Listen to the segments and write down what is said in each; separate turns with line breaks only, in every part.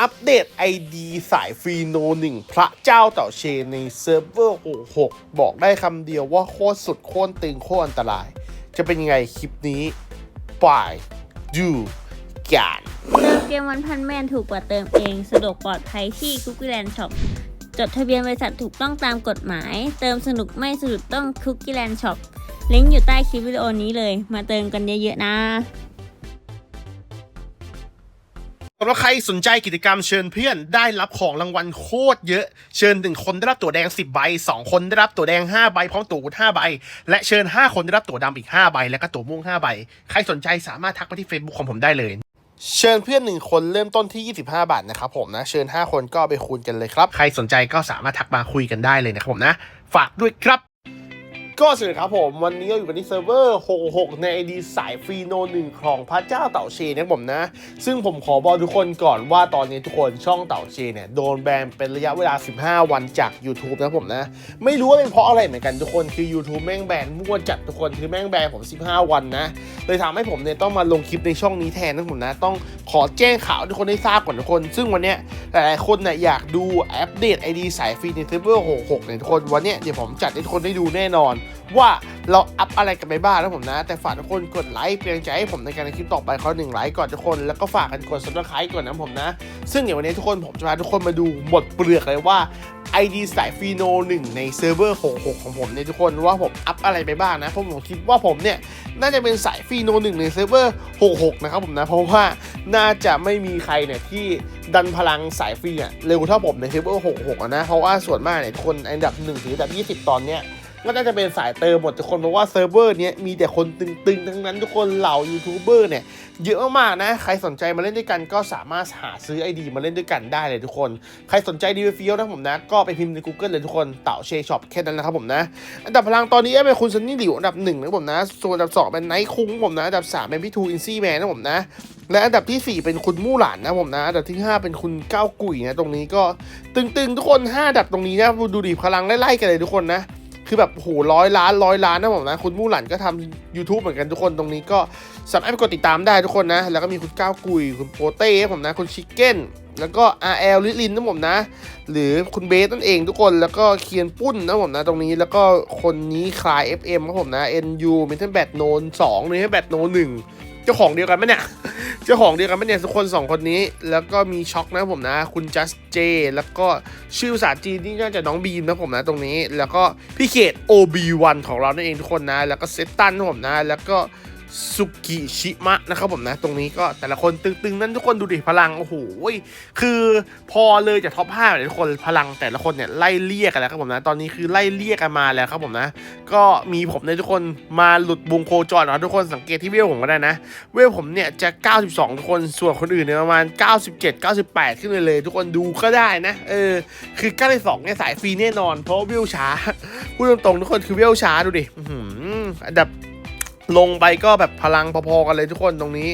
อัปเดต ID สายฟรีโนหนึ่งพระเจ้าเต่าเชนในเซิร์ฟเวอร์66บอกได้คำเดียวว่าโคตรสุดโคตรตึงโคตรอันตราย จะเป็นยังไงคลิปนี้ไปดูกัน
เติมเกมวันพันแมนถูกกว่าเติมเอง สะดวกปลอดภัยที่คุกกี้แลนด์ช็อปจดทะเบียนบริษัทถูกต้องตามกฎหมาย เติมสนุกไม่สะดุดต้องคุกกี้แลนด์ช็อปลิงก์อยู่ใต้คลิปวิดีโอนี้เลย มาเติมกันเยอะๆนะ
สำหรับใครสนใจกิจกรรมเชิญเพื่อนได้รับของรางวัลโคตรเยอะ เชิญหนึ่งคนได้รับตั๋วแดง 10 ใบ 2 คนได้รับตั๋วแดง 5 ใบ พร้อมตั๋ว5ใบ และเชิญ 5 คนได้รับตั๋วดำอีก 5 ใบ และก็ตั๋วม่วง 5 ใบ ใครสนใจสามารถทักไปที่ Facebook ของผมได้เลย เชิญเพื่อนหนึ่งคนเริ่มต้นที่ 25 บาทนะครับผมนะ เชิญ 5 คนก็เอาไปคูณกันเลยครับ ใครสนใจก็สามารถทักมาคุยกันได้เลยนะครับผมนะ ฝากด้วยครับ ก็สวัสดีครับผม วันนี้เราอยู่กันที่เซิร์ฟเวอร์ 66 ใน ID สายฟรีโนหนึ่งของพระเจ้าเต่าเชนนะผมนะ ซึ่งผมขอบอกทุกคนก่อนว่าตอนนี้ทุกคนช่องเต่าเชนเนี่ย โดนแบนเป็นระยะเวลา 15 วันจาก YouTube นะผมนะ ไม่รู้ว่าเป็นเพราะอะไรเหมือนกันทุกคนคือ YouTube แม่งแบนมั่วจัดทุกคนคือแม่งแบนผม 15 วันนะเลยทำให้ผมเนี่ยต้องมาลงคลิปในช่องนี้แทนนะผมนะ ต้องขอแจ้งข่าวทุกคนได้ทราบก่อนทุกคน ซึ่งวันเนี้ยหลายๆคนเนี่ยอยากดูอัปเดต ID สายฟรีในเซิร์ฟเวอร์ 66เนี่ยทุกคนวันเนี้ยเดี๋ยวผมจัดให้ทุกคนได้ดูแน่นอนว่าเราอัพอะไรกันไปบ้างนะผมนะ แต่ฝากทุกคนกดไลค์เป็นกำลังใจให้ผมในการในคลิปต่อไปเขาหนึ่งไลค์ก่อนทุกคนแล้วก็ฝากกันกด subscribe ก่อนนะผมนะ ซึ่งเดี๋ยววันนี้ทุกคนผมจะพาทุกคนมาดูหมดเปลือกเลยว่า ID สายฟีโน1ในเซิร์ฟเวอร์66ของผมเนี่ยทุกคนว่าผมอัพอะไรไปบ้างนะเพราะผมคิดว่าผมเนี่ยน่าจะเป็นสายฟีโน1ในเซิร์ฟเวอร์66นะครับผมนะเพราะว่าน่าจะไม่มีใครเนี่ยที่ดันพลังสายฟรีอะเร็วเท่าผมในเซิร์ฟเวอร์66นะเพราะว่าส่วนมากเนี่ยทุกคนอันดับ1ถึงอันดับ 20 ตอนเนี้ย ก็น่าจะเป็นสายเติมหมดทุกคนเพราะว่าเซิร์ฟเวอร์เนี้ยมีแต่คนตึงๆ ทั้งนั้นทุกคนเหล่ายูทูบเบอร์เนี่ยเยอะมากๆนะใครสนใจมาเล่นด้วยกันก็สามารถหาซื้อไอดีมาเล่นด้วยกันได้เลยทุกคน ใครสนใจดีเฟียวนะผมนะ ก็ไปพิมพ์ใน Google เลยทุกคนเต่าเชช็อปแค่นั้นนะครับผมนะ อันดับพลังตอนนี้เป็นคุณซันนี่หลิวอันดับหนึ่งนะผมนะส่วนอันดับสองเป็นไนท์คุ้งผมนะอันดับสามเป็นพี่ทูอินซี่แมนนะผมนะและอันดับที่ 4 เป็นคุณมู่หลานนะผมนะอันดับที่ 5 เป็นคุณก้าวกุ๋ยนะตรงนี้ก็ตึงๆ ทุกคน 5 อันดับตรงนี้นะดูดิพลังไล่ๆกันเลยทุกคนนะ คือแบบโหร้อยล้านร้อยล้านนะผมนะ คุณมู่หลันก็ทำ YouTube เหมือนกันทุกคนตรงนี้ก็สามารถไปกดติดตามได้ทุกคนนะ แล้วก็มีคุณก้าวกุย คุณโปเต้ผมนะ คุณชิคเก้นแล้วก็ RL ลิลินนะผมนะ หรือคุณเบสนั่นเองทุกคนแล้วก็เคียนปุ้นนะผมนะ ตรงนี้แล้วก็คนนี้คลาย FM ครับผมนะ NU เมทัลแบทโนน2เมทัลแบทโนน1 เจ้าของเดียวกันไหมเนี่ย เจ้าของเดียวกันไหมเนี่ยทุกคนสองคนนี้ แล้วก็มีช็อกนะผมนะ คุณจัสเจ แล้วก็ชื่อภาษาจีนนี่น่าจะน้องบีมนะผมนะตรงนี้ แล้วก็พี่เขต OB1 ของเรานั่นเองทุกคนนะ แล้วก็เซตตันนะผมนะ แล้วก็ สุกิชิมะนะครับผมนะ ตรงนี้ก็แต่ละคนตึงๆ นั้นทุกคนดูดิพลัง โอ้โหคือพอเลยจากท็อป5เลยทุกคนพลังแต่ละคนเนี่ยไล่เรียกกันแล้วครับผมนะ ตอนนี้คือไล่เรียกกันมาแล้วครับผมนะ ก็มีผมในทุกคนมาหลุดวงโคจรนะทุกคนสังเกตที่เวลผมก็ได้นะ เวลผมเนี่ยจะ 92 ทุกคนส่วนคนอื่นเนี่ยประมาณ 97 98 ขึ้นเลยเลย ทุกคนดูก็ได้นะเออคือ92เนี่ยสายฟรีแน่นอน เพราะว่าเวลช้าพูดตรงๆทุกคนคือเวลช้าดูดิอันดับ ลงไปก็แบบพลังพอๆกันเลยทุกคนตรงนี้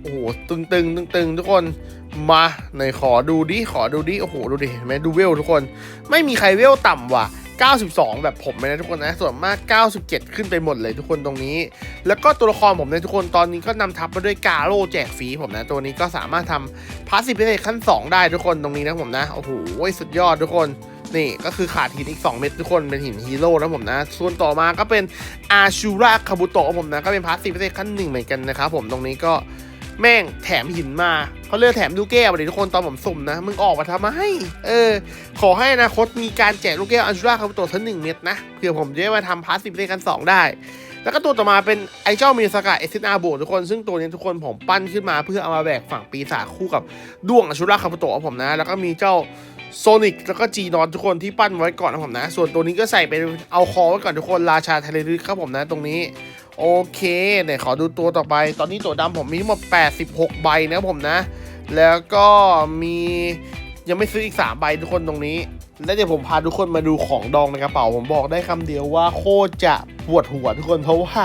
โอ้โห ตึงๆตึงๆทุกคนมาไหนขอดูดิ ขอดูดิ โอ้โห ดูดิเห็นไหมดูเวลทุกคน ไม่มีใครเวลต่ำว่ะ 92 แบบผมเลยนะทุกคนนะ ส่วนมาก 97 ขึ้นไปหมดเลยทุกคนตรงนี้ แล้วก็ตัวละครผมเนี่ยทุกคนตอนนี้ก็นำทัพมาด้วยกาโร่แจกฟรีผมนะ ตัวนี้ก็สามารถทำพาสซีฟพิเศษขั้น 2 ได้ทุกคนตรงนี้นะผมนะ โอ้โห สุดยอดทุกคน นี่ก็คือขาดหินอีก 2 เม็ดทุกคนเป็นหินฮีโร่นะผมนะ ส่วนต่อมาก็เป็นอาชูราคาบุโตะผมนะ ก็เป็นพาสซีฟพิเศษขั้นหนึ่งเหมือนกันนะครับผมตรงนี้ก็แม่งแถมหินมาเขาเลือกแถมลูกแก้วเลยทุกคนตอนผมสุ่มนะ มึงออกมาทำไมเออ ขอให้อนาคตมีการแจกลูกแก้วอาชูราคาบุโตะทั้งหนึ่งเม็ดนะเพื่อผมจะได้มาทำพาสซีฟพิเศษขั้นสองได้แล้วก็ตัวต่อมาเป็นไอเจ้ามีสกาเอซินาโบทุกคน ซึ่งตัวนี้ทุกคนผมปั้นขึ้นมาเพื่อเอามาแบกฝั่งปีศาจคู่กับด้วงอชุราคาบุโตะผมนะ แล้วก็มีเจ้า โซนิกแล้วก็จีนอนทุกคนที่ปั้นไว้ก่อนนะผมนะ ส่วนตัวนี้ก็ใส่เป็นเอาคอไว้ก่อนทุกคนราชาทะเลลึกครับผมนะตรงนี้ โอเคเดี๋ยวขอดูตัวต่อไป ตอนนี้ตัวดำผมมีทั้งหมด 86 ใบนะครับผมนะ แล้วก็มียังไม่ซื้ออีก 3 ใบทุกคนตรงนี้ และเดี๋ยวผมพาทุกคนมาดูของดองในกระเป๋า ผมบอกได้คำเดียวว่าโคตรจะปวดหัวทุกคนเพราะว่า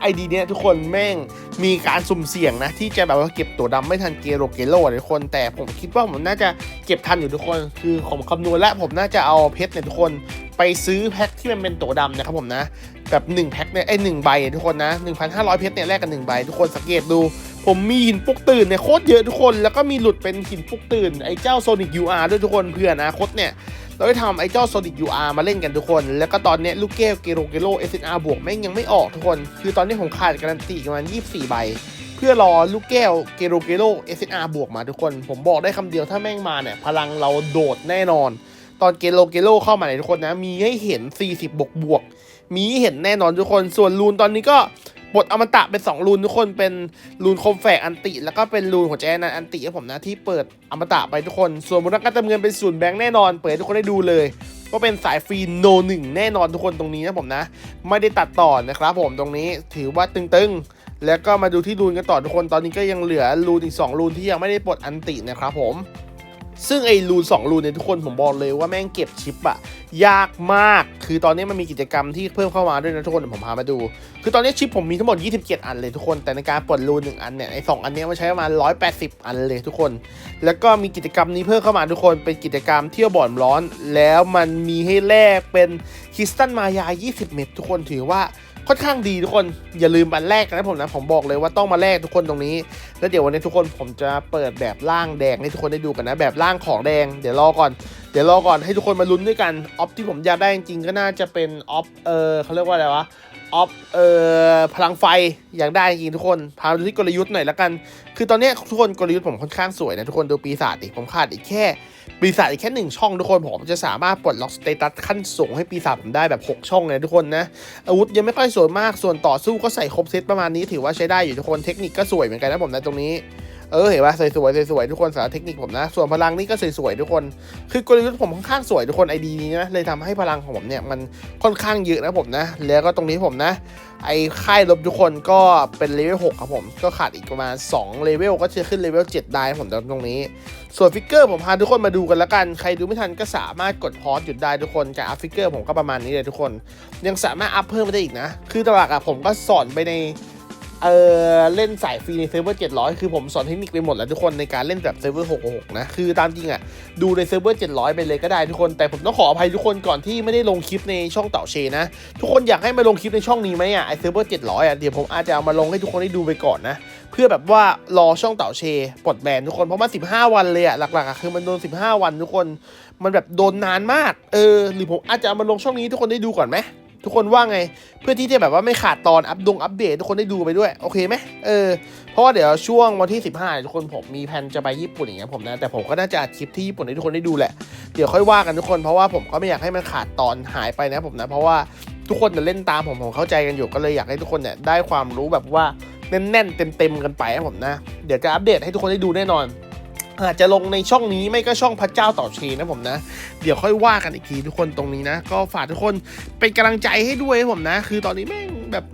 ไอดีเนี้ยทุกคนแม่งมีการสุ่มเสี่ยงนะ ที่จะแบบว่าเก็บตัวดำไม่ทันเกโรเกโลทุกคน แต่ผมคิดว่าผมน่าจะเก็บทันอยู่ทุกคน คือผมคำนวณและผมน่าจะเอาเพชรเนี่ยทุกคนไปซื้อแพ็คที่มันเป็นตัวดำนะครับผมนะ แบบ1แพ็คเนี่ยไอ้หนึ่งใบทุกคนนะ 1,500 เพชรเนี่ยแลกกัน1ใบทุกคนสังเกตดู ผมมีหินปลุกตื่นเนี่ยโคตรเยอะทุกคน แล้วก็มีหลุดเป็นหินปลุกตื่นไอ้เจ้า Sonic UR ด้วยทุกคนเพื่อนาคตเนี่ย เราได้ทำไอ้เจ้า Sonic UR มาเล่นกันทุกคน แล้วก็ตอนนี้ลูกแก้วเกโรเกโร SNR บวกแม่งยังไม่ออกทุกคน คือตอนนี้ผมขาดการันตีประมาณ 24 ใบ เพื่อรอลูกแก้วเกโรเกโร SNR บวกมาทุกคน ผมบอกได้คำเดียวถ้าแม่งมาเนี่ย พลังเราโดดแน่นอน ตอนเกโรเกโรเข้ามาเนี่ยทุกคนนะ มีให้เห็น 40 บวกบวก มีให้เห็นแน่นอนทุกคน ส่วนรูนตอนนี้ก็ บทอมตะเป็น 2 รูนทุกคนเป็นรูนคมแฝกอันติ แล้วก็เป็นรูนหัวใจนันอันติให้ผมนะที่เปิดอมตะไปทุกคน ส่วนมูลค่าเติมเงินเป็นศูนย์แบงค์แน่นอน เปิดทุกคนได้ดูเลยก็เป็นสายฟรีโนหนึ่งแน่นอนทุกคนตรงนี้นะผมนะ ไม่ได้ตัดต่อนะครับผมตรงนี้ถือว่าตึงๆ แล้วก็มาดูที่รูนกันต่อทุกคนตอนนี้ก็ยังเหลือรูนอีก 2 รูนที่ยังไม่ได้ปลดอันตินะครับผม ซึ่งไอ้รูน2รูนเนี่ยทุกคนผมบอกเลยว่าแม่งเก็บชิปอะยากมาก คือตอนนี้มันมีกิจกรรมที่เพิ่มเข้ามาด้วยนะทุกคนเดี๋ยวผมพามาดู คือตอนนี้ชิปผมมีทั้งหมด 27 อันเลยทุกคน แต่ในการปลดรูนหนึ่งอันเนี่ยไอ้สองอันเนี้ยมันใช้ประมาณ 180 อันเลยทุกคน แล้วก็มีกิจกรรมนี้เพิ่มเข้ามาทุกคนเป็นกิจกรรมเที่ยวบ่อนร้อน แล้วมันมีให้แลกเป็น คิสตันมายา 20 เม็ดทุกคนถือว่าค่อนข้างดีทุกคนอย่าลืมบันแรกนะผมนะผมบอกเลยว่าต้องมาแลกทุกคนตรงนี้ แล้วเดี๋ยววันนี้ทุกคนผมจะเปิดแบบร่างแดงให้ทุกคนได้ดูกันนะ แบบร่างของแดง เดี๋ยวรอก่อนเดี๋ยวรอก่อนให้ทุกคนมาลุ้นด้วยกันออฟที่ผมอยากได้จริงๆก็น่าจะเป็นออฟเออเขาเรียกว่าอะไรวะออฟเอ่อพลังไฟอยากได้จริงทุกคนพาดูที่กลยุทธ์หน่อยละกัน คือตอนนี้ทุกคนกลยุทธ์ผมค่อนข้างสวยนะทุกคนดูปีศาจดิผมขาดอีกแค่ ปีศาจอีกแค่หนึ่งช่องทุกคนผมจะสามารถปลดล็อกสเตตัสขั้นสูงให้ปีศาจผมได้แบบ 6 ช่องเลยทุกคนนะ อาวุธยังไม่ค่อยสวยมากส่วนต่อสู้ก็ใส่ครบเซตประมาณนี้ถือว่าใช้ได้อยู่ทุกคนเทคนิคก็สวยเหมือนกันนะผมในตรงนี้ เออเห็นป่ะสวยๆสวยๆทุกคนสารเทคนิคผมนะ ส่วนพลังนี่ก็สวยๆทุกคน คือกลยุทธ์ผมค่อนข้างสวยทุกคนไอดีนี้นะเลยทำให้พลังของผมเนี่ยมันค่อนข้างเยอะนะผมนะ แล้วก็ตรงนี้ผมนะ ไอ้ค่ายลบทุกคนก็เป็นเลเวล6ครับผมก็ขาดอีกประมาณ2เลเวลก็จะขึ้นเลเวล7ได้ผมตรงนี้ ส่วนฟิกเกอร์ผมพาทุกคนมาดูกันละกันใครดูไม่ทันก็สามารถกดพอสหยุดได้ทุกคนจากอัพฟิกเกอร์ผมก็ประมาณนี้เลยทุกคน ยังสามารถอัพเพิ่มไปได้อีกนะ คือตลาดอะผมก็สอนไปใน เออเล่นสายฟรีในเซิร์ฟเวอร์700 คือผมสอนเทคนิคไปหมดแล้วทุกคนในการเล่นแบบเซิร์ฟเวอร์66 นะ คือตามจริงอะดูในเซิร์ฟเวอร์700 ไปเลยก็ได้ทุกคน แต่ผมต้องขออภัยทุกคนก่อนที่ไม่ได้ลงคลิปในช่องเต่าเชนะ ทุกคนอยากให้มาลงคลิปในช่องนี้ไหมอะไอเซิร์ฟเวอร์700อะเดี๋ยวผมอาจจะเอามาลงให้ทุกคนได้ดูไปก่อนนะเพื่อแบบว่ารอช่องเต่าเชปลดแบนทุกคนเพราะมัน15 วันเลยอะหลักๆอะคือมันโดน 15 วันทุกคน มันแบบโดนนานมาก เออ หรือผมอาจจะเอามาลงช่องนี้ทุกคนได้ดูก่อนไหม ทุกคนว่าไง เพื่อที่จะแบบว่าไม่ขาดตอนอัปดงอัปเดตทุกคนได้ดูไปด้วย โอเคไหมเออเพราะว่าเดี๋ยวช่วงวันที่ 15 ทุกคนผมมีแผนจะไปญี่ปุ่นอย่างเงี้ยผมนะแต่ผมก็น่าจะอัดคลิปที่ญี่ปุ่นให้ทุกคนได้ดูแหละเดี๋ยวค่อยว่ากันทุกคนเพราะว่าผมก็ไม่อยากให้มันขาดตอนหายไปนะผมนะเพราะว่าทุกคนจะเล่นตามผมผมเข้าใจกันอยู่ก็เลยอยากให้ทุกคนเนี่ยได้ความรู้แบบว่าแน่นๆเต็มๆกันไปนะผมนะ เดี๋ยวจะอัปเดตให้ทุกคนได้ดูแน่นอน อาจจะลงในช่องนี้ไม่ก็ช่องพระเจ้าต่อเชนะผมนะ เดี๋ยวค่อยว่ากันอีกทีทุกคนตรงนี้นะ ก็ฝากทุกคนเป็นกำลังใจให้ด้วยผมนะ คือตอนนี้แม่งแบบ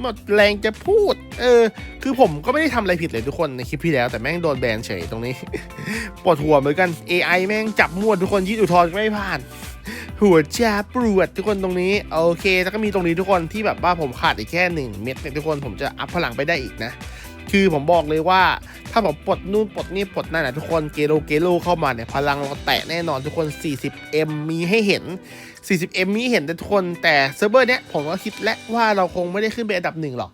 หมดแรงจะพูด เออ คือผมก็ไม่ได้ทำอะไรผิดเลยทุกคนในคลิปที่แล้วแต่แม่งโดนแบนเฉยตรงนี้ปวดหัวเหมือนกัน AI แม่งจับมั่วทุกคนยืดอุทธรณ์ไม่ผ่าน หัวจ้าปวดทุกคนตรงนี้โอเค แล้วก็มีตรงนี้ทุกคนที่แบบว่าผมขาดอีกแค่หนึ่งเม็ดเนี่ยทุกคนผมจะอัพพลังไปได้อีกนะ คือผมบอกเลยว่า ถ้าผมปลดนู่นปลดนี่ปลดนั่นนะทุกคนเกโลเกโลเข้ามาเนี่ยพลังเราแตะแน่นอนทุกคน 40M มีให้เห็น 40M นี้เห็นแต่ทุกคนแต่เซิร์ฟเวอร์เนี้ยผมก็คิดแล้วว่าเราคงไม่ได้ขึ้นไปอันดับหนึ่งหรอก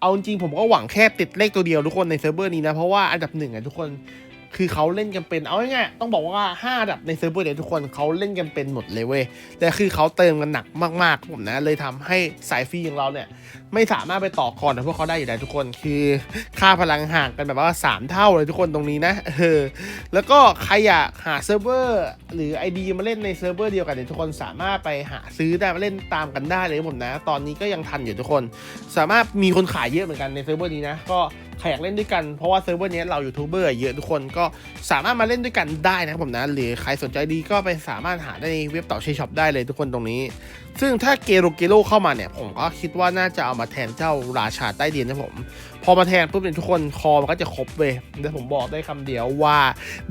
เอาจริงผมก็หวังแค่ติดเลขตัวเดียวทุกคนในเซิร์ฟเวอร์นี้นะเพราะว่าอันดับหนึ่งอะทุกคน คือเขาเล่นกันเป็นเอาง่ายๆต้องบอกว่าห้าดับในเซิร์ฟเวอร์เนี่ยทุกคนเขาเล่นกันเป็นหมดเลยเว้ยแต่คือเขาเติมกันหนักมากๆผมนะ เลยทำให้สายฟรีอย่างเราเนี่ย ไม่สามารถไปต่อกรกับพวกเขาได้อยู่แล้วทุกคนคือค่าพลังห่างกันแบบว่า 3 เท่าเลยทุกคนตรงนี้นะเออแล้วก็ใครอยากหาเซิร์ฟเวอร์หรือ ID มาเล่นในเซิร์ฟเวอร์เดียวกันเนี่ยทุกคนสามารถไปหาซื้อได้มาเล่นตามกันได้เลยผมนะ ตอนนี้ก็ยังทันอยู่ทุกคน สามารถมีคนขายเยอะเหมือนกันในเซิร์ฟเวอร์นี้นะก็ ใครอยากเล่นด้วยกันเพราะว่าเซิร์ฟเวอร์นี้เรายูทูบเบอร์เยอะทุกคนก็สามารถมาเล่นด้วยกันได้นะครับผมนะหรือใครสนใจดีก็ไปสามารถหาได้ในเว็บเต่าเชช็อปได้เลยทุกคนตรงนี้ ซึ่งถ้าเกโรเกโรเข้ามาเนี่ยผมก็คิดว่าน่าจะเอามาแทนเจ้าราชาใต้ดินนะผม พอมาแทนปุ๊บเนี่ยทุกคนคอมันก็จะครบเว้ยแต่ผมบอกได้คำเดียวว่า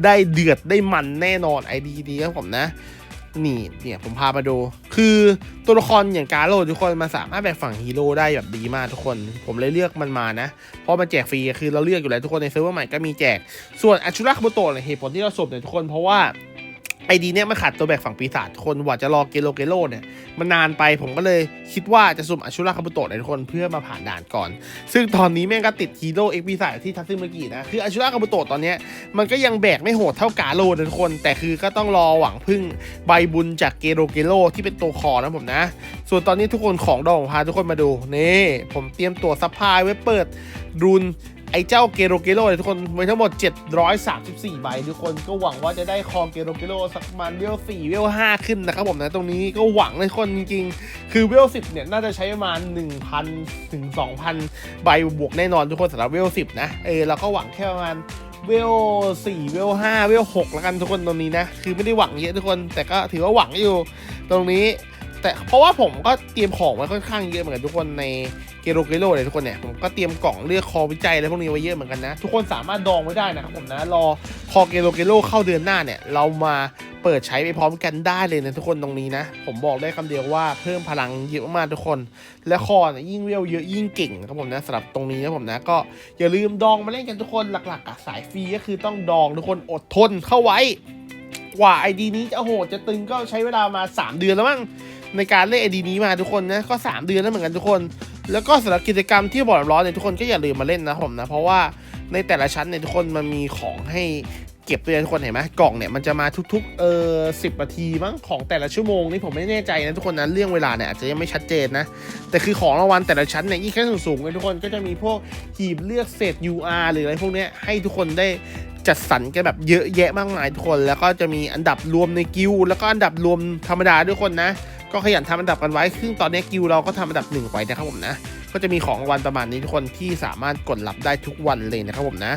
ได้เดือดได้มันแน่นอนไอดีดีครับผมนะ นี่เนี่ยผมพามาดู คือตัวละครอย่างกาโร่ทุกคนมันสามารถแบกฝั่งฮีโร่ได้แบบดีมากทุกคน ผมเลยเลือกมันมานะ เพราะมันแจกฟรีคือเราเลือกอยู่แล้วทุกคนในเซิร์ฟเวอร์ใหม่ก็มีแจก ส่วนอัชุระคาโบโตะเนี่ยเหตุผลที่เราสบเนี่ยทุกคนเพราะว่า ไอดีเนี่ยมันขาดตัวแบกฝั่งปีศาจคนว่าจะรอเกโลเกโลเนี่ยมันนานไปผมก็เลยคิดว่าจะสุ่มอาชุราคาบุโตะในทุกคนเพื่อมาผ่านด่านก่อน ซึ่งตอนนี้แม่งก็ติดฮีโร่เอ็กปีศาจที่ทัตซึมากินะคืออาชุราคาบุโตะตอนเนี้ยมันก็ยังแบกไม่โหดเท่ากาโลนะทุกคน แต่คือก็ต้องรอหวังพึ่งใบบุญจากเกโลเกโลที่เป็นตัวคอนะผมนะ ส่วนตอนนี้ทุกคนของดองพาทุกคนมาดูนี่ผมเตรียมตัวซัพพลายไว้เปิดรุน ไอ้เจ้าเกโรเกโลเลยทุกคนไว้ทั้งหมด 734 ใบทุกคนก็หวังว่าจะได้คอเกโรเกโลสักประมาณเวล4เวล5ขึ้นนะครับผมนะตรงนี้ก็หวังเลยทุกคนจริงๆ คือเวล10เนี่ยน่าจะใช้ประมาณ 1,000 ถึง 2,000 ใบบวกแน่นอนทุกคนสำหรับเวล10นะเออเราก็หวังแค่ประมาณเวล4เวล5เวล6แล้วกันทุกคนตรงนี้นะ คือไม่ได้หวังเยอะทุกคนแต่ก็ถือว่าหวังอยู่ตรงนี้ แต่เพราะว่าผมก็เตรียมของไว้ค่อนข้างเยอะเหมือนกันทุกคนในเกโรเกโรเลยทุกคนเนี่ยผมก็เตรียมกล่องเลือกคอวิจัยอะไรพวกนี้ไว้เยอะเหมือนกันนะ ทุกคนสามารถดองไว้ได้นะครับผมนะรอคอเกโรเกโรเข้าเดือนหน้าเนี่ยเรามาเปิดใช้ไปพร้อมกันได้เลยนะทุกคนตรงนี้นะ ผมบอกได้คำเดียวว่าเพิ่มพลังเยอะมากทุกคน และคอเนี่ยยิ่งเวลเยอะยิ่งเก่งครับผมนะสำหรับตรงนี้นะผมนะก็อย่าลืมดองมาเล่นกันทุกคนหลักๆอะสายฟรีก็คือต้องดองทุกคนอดทนเข้าไว้กว่าไอดีนี้จะโหดจะตึงก็ใช้เวลามา 3 เดือนแล้วมั้ง ในการเล่นไอดีนี้มาทุกคนนะก็ 3 เดือนแล้วเหมือนกันทุกคน แล้วก็สำหรับกิจกรรมที่บอร์ดร้อนเนี่ยทุกคนก็อย่าลืมมาเล่นนะผมนะ เพราะว่าในแต่ละชั้นเนี่ยทุกคนมันมีของให้เก็บด้วยนทุกคนเห็นไหมกล่องเนี่ยมันจะมาทุกๆเออสินาทีมั้งของแต่ละชั่วโมงนี่ผมไม่แน่ใจนะทุกคนนะเรื่องเวลาเนี่ยอาจจะยังไม่ชัดเจนนะแต่คือของรางวัลแต่ละชั้นเนี่ยยิ่งขั้นสูงๆเลยทุกคนก็จะมีพวกหีบเลือกเศษ UR หรืออะไรพวกเนี้ยให้ทุกคนได้จัดสรรกันแบบเยอะแยะมากมายทุกคน แล้วก็จะมีอันดับรวมในกิลแล้วก็อันดับรวมธรรมดาด้วยคนนะ ก็ขยันทำอันดับกันไว้ ซึ่งตอนนี้กิลด์เราก็ทำอันดับหนึ่งไว้นะครับผมนะ ก็จะมีของรางวัลประมาณนี้ทุกคนที่สามารถกดรับได้ทุกวันเลยนะครับผมนะ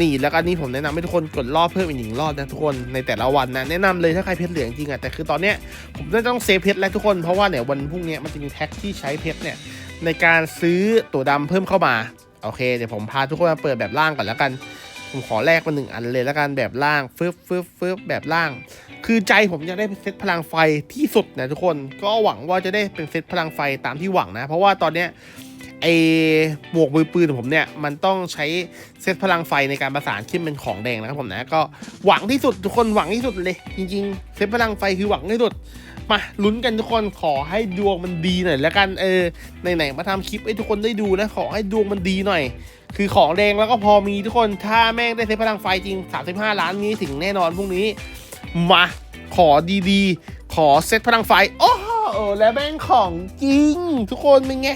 นี่แล้วก็นี่ผมแนะนำให้ทุกคนกดรอบเพิ่มอีกหนึ่งรอบนะทุกคนในแต่ละวันนะแนะนำเลยถ้าใครเพชรเหลืองจริงอะแต่คือตอนเนี้ยผมต้องเซฟเพชรแล้วทุกคนเพราะว่าเนี่ยวันพรุ่งนี้มันจะมีแท็กที่ใช้เพชรเนี่ยในการซื้อตัวดำเพิ่มเข้ามาโอเคเดี๋ยวผมพาทุกคนมาเปิดแบบล่างก่อนแล้วกัน ผมขอแลกมาหนึ่งอันเลยแล้วกันแบบล่างฟึบฟึบฟึบแบบล่าง คือใจผมอยากได้เป็นเซตพลังไฟที่สุดนะทุกคนก็หวังว่าจะได้เป็นเซตพลังไฟตามที่หวังนะ เพราะว่าตอนเนี้ยไอ้หมวกมือปืนของผมเนี่ยมันต้องใช้เซตพลังไฟในการประสานขึ้นเป็นของแดงนะครับผมนะก็หวังที่สุดทุกคนหวังที่สุดเลย จริง ๆ เซตพลังไฟคือหวังที่สุดมาลุ้นกันทุกคนขอให้ดวงมันดีหน่อยแล้วกันเออไหนๆมาทำคลิปให้ทุกคนได้ดูนะขอให้ดวงมันดีหน่อย คือของแดงแล้วก็พอมีทุกคนถ้าแม่งได้เซตพลังไฟจริง 35 ล้านนี้ถึงแน่นอนพรุ่งนี้ มาขอดีๆ ขอเซตพลังไฟ โอ้โหแล้วแม่งของจริง ทุกคนเป็นไง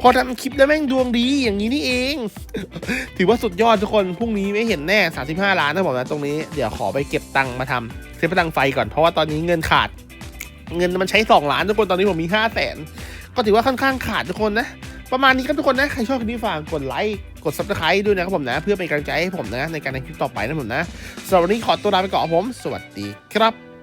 พอทำคลิปแล้วแม่งดวงดีอย่างนี้นี่เอง ถือว่าสุดยอดทุกคน พรุ่งนี้ไม่เห็นแน่ 35 ล้านนะผมนะตรงนี้ เดี๋ยวขอไปเก็บตังค์มาทำเซตพลังไฟก่อน เพราะว่าตอนนี้เงินขาด เงินมันใช้ 2 ล้านทุกคน ตอนนี้ผมมี5 0 0แสนก็ถือว่าค่อนข้างขาดทุกคนนะ ประมาณนี้ครับทุกคนนะ ใครชอบคลิปนี้ฝากกดไลค์ กด subscribe ด้วยนะครับผมนะ เพื่อเป็นกำลังใจให้ผมนะ ในการทำคลิปต่อไปนะผมนะสำหรับวันนี้ขอตัวลาไปก่อนครับผม สวัสดีครับ